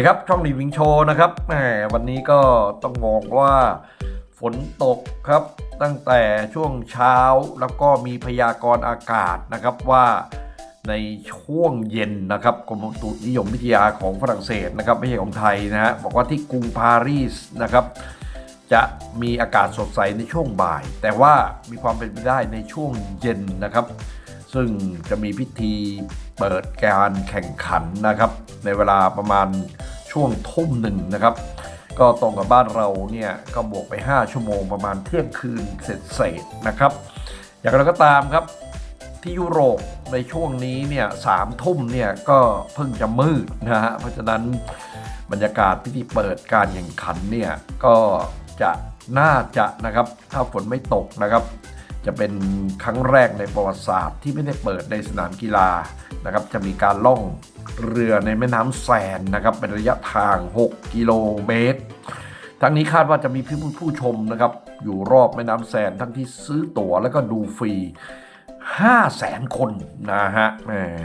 ดีครับ ช่องรีวิงโชว์นะครับแหมวันนี้ก็ต้องบอกว่าฝนตกครับ ตั้งแต่ช่วงเช้าแล้วก็มีพยากรณ์อากาศนะครับว่าในช่วงเย็นนะครับกรมอุตุนิยมวิทยาของฝรั่งเศสนะครับไม่ใช่ของไทยนะฮะบอกว่าที่กรุงปารีสนะครับ จะมีอากาศสดใสในช่วงบ่าย แต่ว่ามีความเป็นไปได้ในช่วงเย็นนะครับ ซึ่งจะมีพิธีเปิดการแข่งขันนะครับ ในเวลาประมาณ ช่วงทุ่มหนึ่งนะครับ ก็ตรงกับบ้านเราเนี่ยก็บวกไป 5 ชั่วโมงประมาณเที่ยงคืนเสร็จเสร็จนะครับ อย่างไรก็ตามครับที่ยุโรปในช่วงนี้เนี่ยสามทุ่มเนี่ยก็เพิ่งจะมืดนะฮะเพราะฉะนั้นบรรยากาศพิธีเปิดการแข่งขันเนี่ยก็จะน่าจะนะครับถ้าฝนไม่ตกนะครับ จะเป็นครั้งแรกในประวัติศาสตร์ที่ไม่ได้เปิดในสนามกีฬานะครับ จะมีการล่อง เรือในแม่น้ำแซนนะครับเป็นระยะทาง 6 กิโลเมตร ทั้งนี้คาดว่าจะมีผู้ผู้ชมนะครับอยู่รอบแม่น้ำแซนทั้งที่ซื้อตั๋วแล้วก็ดูฟรี5แสนคนนะฮะ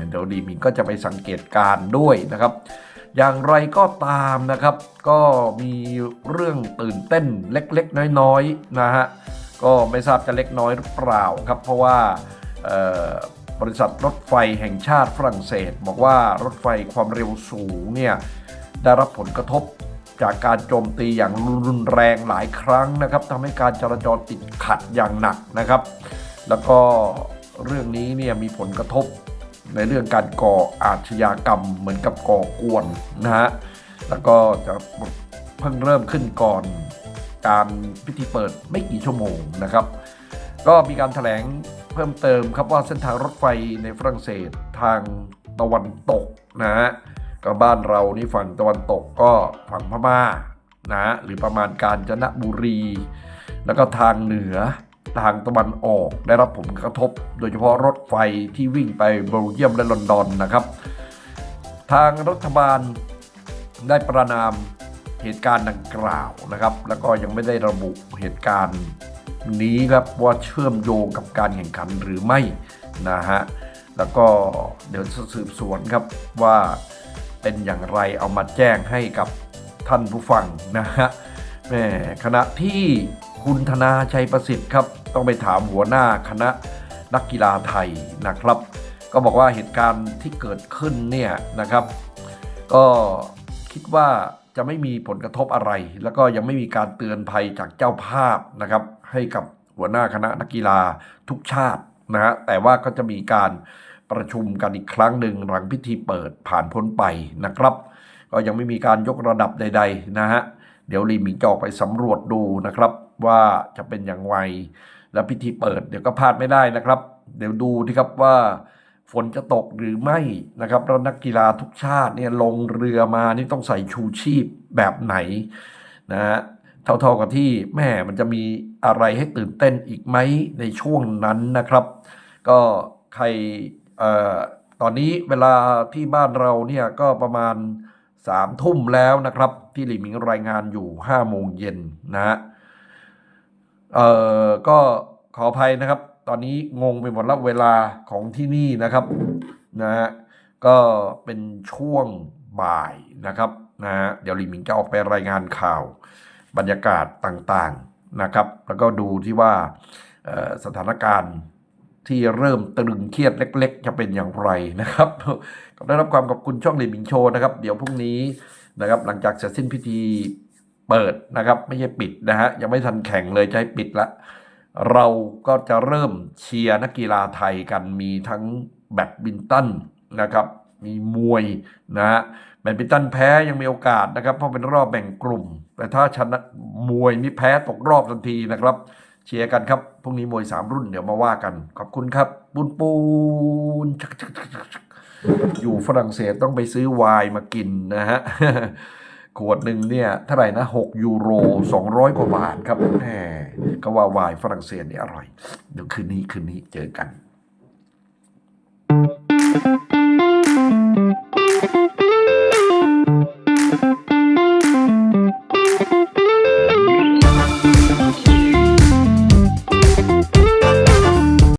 เดี๋ยวดีมิงก็จะไปสังเกตการ์ด้วยนะครับ อย่างไรก็ตามนะครับ ก็มีเรื่องตื่นเต้นเล็กๆ น้อยๆนะฮะก็ไม่ทราบจะเล็กน้อยหรือเปล่าครับ เพราะว่า บริษัทรถไฟแห่งชาติฝรั่งเศส บอกว่ารถไฟความเร็วสูงเนี่ยได้รับผลกระทบจากการโจมตีอย่างรุนแรงหลายครั้งนะครับทำให้การจราจรติดขัดอย่างหนักนะครับ แล้วก็เรื่องนี้เนี่ยมีผลกระทบในเรื่องการก่ออาชญากรรมเหมือนกับก่อกวนนะฮะแล้วก็จะเพิ่งเริ่มขึ้นก่อนการพิธีเปิดไม่กี่ชั่วโมงนะครับ ก็มีการถแถลง เพิ่มเติมครับว่าเส้นทางรถไฟในฝรั่งเศสทางตะวันตกนะฮะก็บ้านเรานี่ฝั่งตะวันตกก็ฝั่งพม่านะฮะหรือประมาณกาญจนบุรี แล้วก็ทางเหนือทางตะวันออกได้รับผลกระทบ โดยเฉพาะรถไฟที่วิ่งไปเบลเยียมและลอนดอนนะครับ ทางรัฐบาลได้ประนามเหตุการณ์ดังกล่าวนะครับ แล้วก็ยังไม่ได้ระบุเหตุการณ์ นี้ครับว่าเชื่อมโยงกับการแข่งขันหรือไม่นะฮะแล้วก็เดี๋ยวสืบสวนครับว่าเป็นอย่างไรเอามาแจ้งให้กับท่านผู้ฟังนะฮะแหม่ขณะที่คุณธนาชัยประสิทธิ์ครับต้องไปถามหัวหน้าคณะนักกีฬาไทยนะครับ ก็บอกว่าเหตุการณ์ที่เกิดขึ้นเนี่ยนะครับ ก็คิดว่าจะไม่มีผลกระทบอะไร แล้วก็ยังไม่มีการเตือนภัยจากเจ้าภาพนะครับ ให้กับหัวหน้าคณะนักกีฬาทุกชาตินะฮะแต่ว่าก็จะมีการประชุมกันอีกครั้งหนึ่งหลังพิธีเปิดผ่านพ้นไปนะครับ ก็ยังไม่มีการยกระดับใด ๆ นะฮะ เดี๋ยวรีมิงจอกไปสำรวจดูนะครับ ว่าจะเป็นอย่างไรแล้วพิธีเปิดเดี๋ยวก็พลาดไม่ได้นะครับ เดี๋ยวดูที่ครับว่าฝนจะตกหรือไม่นะครับแล้วนักกีฬาทุกชาติเนี่ยลงเรือมานี่ต้องใส่ชูชีพแบบไหนนะฮะเท่าๆกับที่แม่มันจะมี อะไรให้ตื่นเต้นอีกไหมในช่วงนั้นนะครับ ก็ใครออตอนนี้เวลาที่บ้านเราเนี่ยก็ประมาณสามทุ่มแล้วนะครับ ที่หลีมิงรายงานอยู่ห้าโมงเย็นนะฮะเอ่อก็ขออภัยนะครับ ตอนนี้งงไปหมดล้วเวลาของที่นี่นะครับนะฮะก็เป็นช่วงบ่ายนะครับนะฮะเดี๋ยวหลีมิงจะออกไปรายงานข่าวบรรยากาศต่างๆ นะครับ แล้วก็ดูที่ว่าสถานการณ์ที่เริ่มตรึงเครียดเล็ก ๆ จะเป็นอย่างไรนะครับก็ได้รับความขอบคุณช่องลีหมิงโชนะครับ เดี๋ยวพรุ่งนี้นะครับ หลังจากเสร็จสิ้นพิธีเปิดนะครับ ไม่ใช่ปิดนะฮะยังไม่ทันแข่งเลยจะให้ปิดละเราก็จะเริ่มเชียร์นักกีฬาไทยกันมีทั้งแบดมินตันนะครับ มีมวยนะฮะแบดมินตันแพ้ยังมีโอกาสนะครับ เพราะเป็นรอบแบ่งกลุ่ม แต่ถ้าชนะมวยนี่แพ้ตกรอบทันทีนะครับเชียร์กันครับ พรุ่งนี้มวยสามรุ่นเดี๋ยวมาว่ากัน ขอบคุณครับ ปูนปูนอยู่ฝรั่งเศสต้องไปซื้อไวน์มากินนะฮะ ขวดหนึ่งเนี่ยเท่าไหร่นะ6ยูโร200กว่าบาทครับแหมก็ว่าไวน์ฝรั่งเศสนี่อร่อย เดี๋ยวคืนนี้คืนนี้เจอกัน